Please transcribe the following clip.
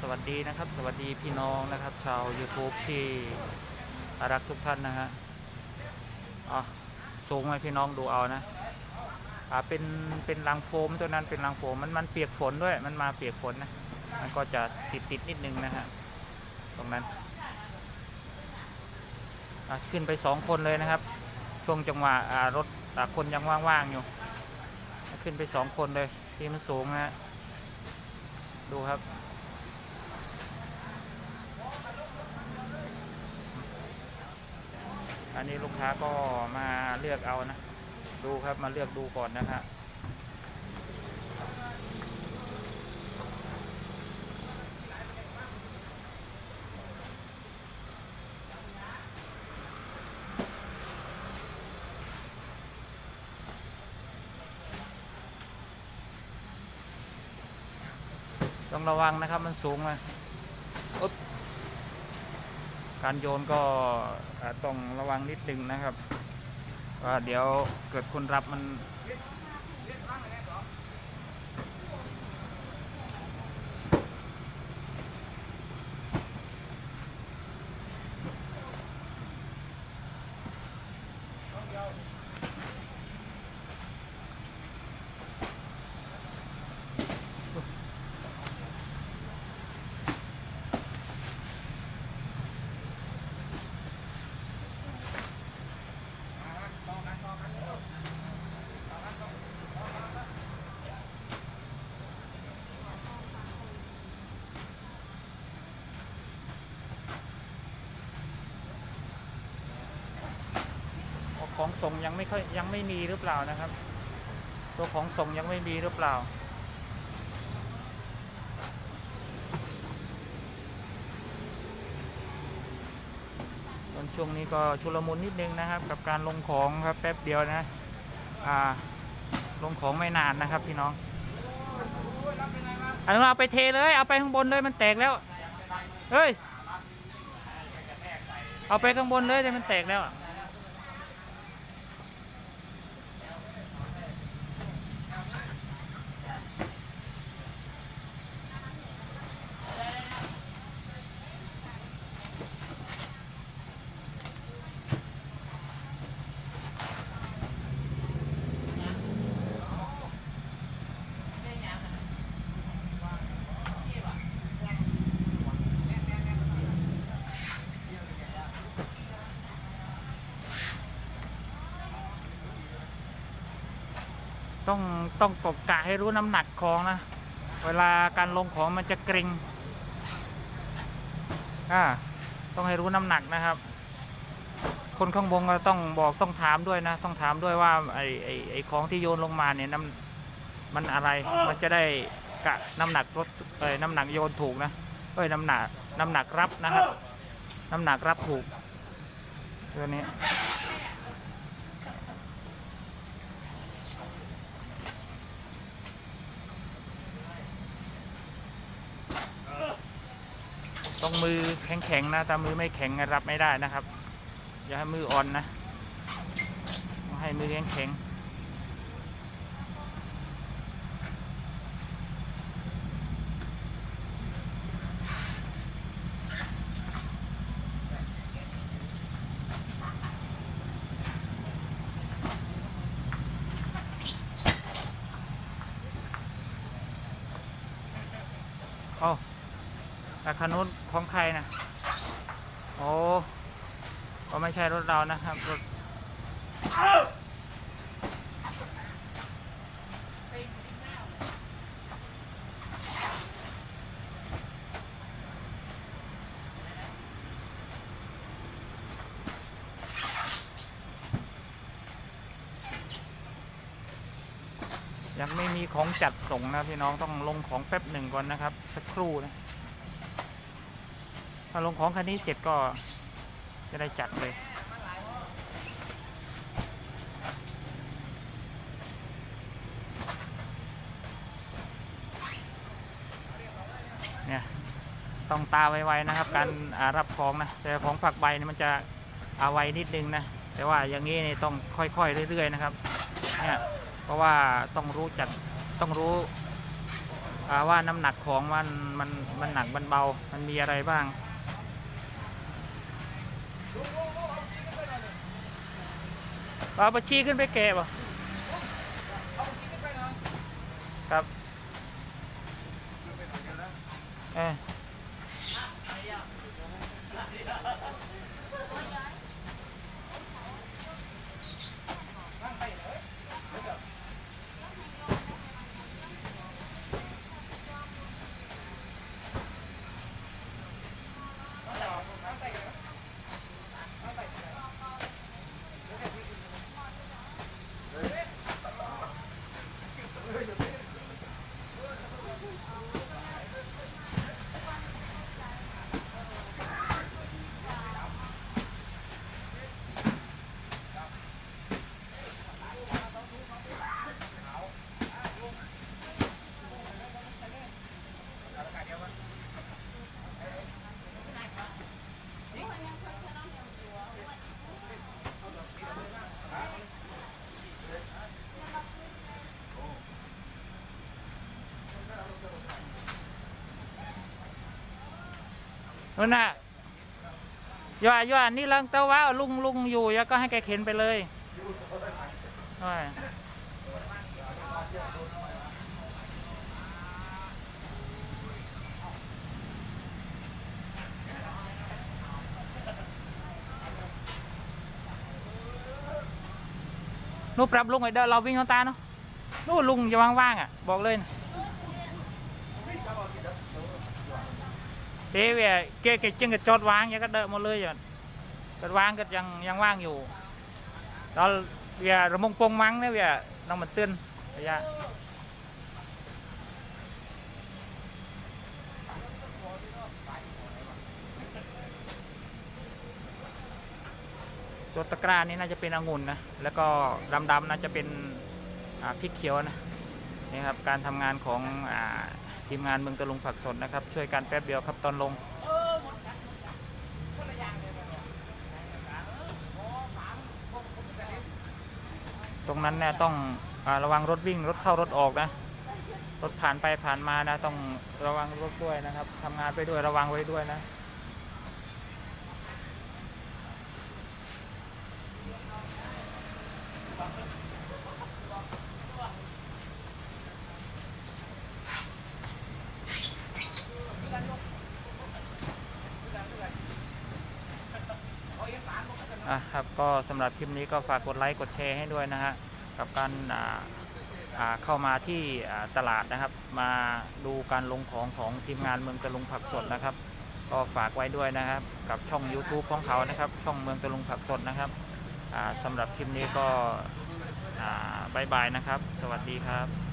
สวัสดีนะครับ สวัสดีพี่น้องนะครับ ชาว YouTube ที่รักทุกท่านนะฮะอะสูงไหมพี่น้องดูเอานะอ่าเป็นเป็นรังโฟมตัวนั้นเป็นรังโฟมมันมันเปียกฝนด้วย มันมาเปียกฝนนะมันก็จะติดติดนิดนึงนะฮะตรงนั้นอะขึ้นไปสองคนเลยนะครับ ช่วงจังหวะอ่ารถอ่าคนยังว่างๆอยู่ ขึ้นไปสองคนเลยที่มันสูงนะฮะดูครับ อันนี้ลูกค้าก็มาเลือกเอานะ ดูครับมาเลือกดูก่อนนะครับต้องระวังนะครับมันสูงนะอุ๊บ การโยนก็ต้องระวังนิดนึงนะครับว่าเดี๋ยวเกิดคนรับมัน ของส่งยังไม่ค่อยยังไม่มีหรือเปล่านะครับ ตัวของส่งยังไม่มีหรือเปล่า ตอนช่วงนี้ก็ชุลมุนนิดนึงนะครับ กับการลงของครับแป๊บเดียวนะอ่าลงของไม่นานนะครับพี่น้องอันนี้เอาไปเทเลยเอาไปข้างบนเลยมันแตกแล้วเฮ้ยเอาไปข้างบนเลยแต่มันแตกแล้วอะ ต้องต้องกบกะให้รู้น้ำหนักของนะ เวลาการลงของมันจะเกรงอ่าต้องให้รู้น้ำหนักนะครับ คนข้างบนก็ต้องบอกต้องถามด้วยนะ ต้องถามด้วยว่าไอไอไอของที่โยนลงมาเนี่ยน้ำมันอะไรมันจะได้กะน้ำหนักรถเอ้ยน้ำหนักโยนถูกนะเอ้ยน้ำหนักน้ำหนักรับนะครับ น้ำหนักรับถูกตัวนี้ ต้องมือแข็งๆนะถ้ามือไม่แข็งรับไม่ได้นะครับ อย่าให้มืออ่อนนะต้องให้มือแข็งๆเอาคันนู้นของใครนะโอ้ก็ไม่ใช่รถเรานะครับรถยังไม่มีของจัดส่งนะพี่น้องต้องลงของแป๊บหนึ่งก่อนนะครับ สักครู่นะ ถ้าลงของคันนี้เสร็จก็จะได้จัดเลยเนี่ยต้องตาไวๆนะครับ การรับของนะ แต่ของฝักใบนี่มันจะอาไวนิดนึงนะ แต่ว่าอย่างนี้นี่ต้องค่อยๆเรื่อยๆนะครับเนี่ยเพราะว่าต้องรู้จักต้องรู้ว่าน้ำหนักของมันมันมันหนักมันเบา มันมีอะไรบ้าง เอาปชี้ขึ้นไปแกะป่ะครับเออ นั่นน่ะย่าย่านี่ลังเต้าว่าลุงลุงอยู่ย่าก็ให้แกเข็นไปเลยใช่นูนปรับลุงไว้เด้อเราวิ่งเขาตาเนาะนู่นลุงจะว่างๆอะ บอกเลยนะ เดี๋ยวเว้ยเกเกจึงก็จอดวางยังก็เดินมาเลยอย่างจอดวางก็ยังยังว่างอยู่เราเวียระมงปงมังเนี่ยเวียน้องมันเตือนระยะตัวตะกร้านี่น่าจะเป็นองุ่นนะ แล้วก็ดำๆน่าจะเป็นพริกเขียวนะนี่ครับ การทำงานของอ ทีมงานเมืองตะลุงผักสดนะครับ ช่วยกันแป๊บเดียวครับตอนลงตรงนั้นเนี่ยต้องอระวังรถวิ่งรถเข้ารถออกนะ รถผ่านไปผ่านมานะ ต้องระวังรถด้วยนะครับทำงานไปด้วยระวังไว้ด้วยนะ อะครับก็สำหรับคลิปนี้ก็ฝากกดไลค์กดแชร์ให้ด้วยนะฮะกับการอ่าอ่าเข้ามาที่อ่าตลาดนะครับ มาดูการลงของของทีมงานเมืองตะลุงผักสดนะครับ ก็ฝากไว้ด้วยนะครับ กับช่อง YouTube ของเขานะครับ ช่องเมืองตะลุงผักสดนะครับอ่าสำหรับคลิปนี้ก็อ่าบายบายนะครับ สวัสดีครับ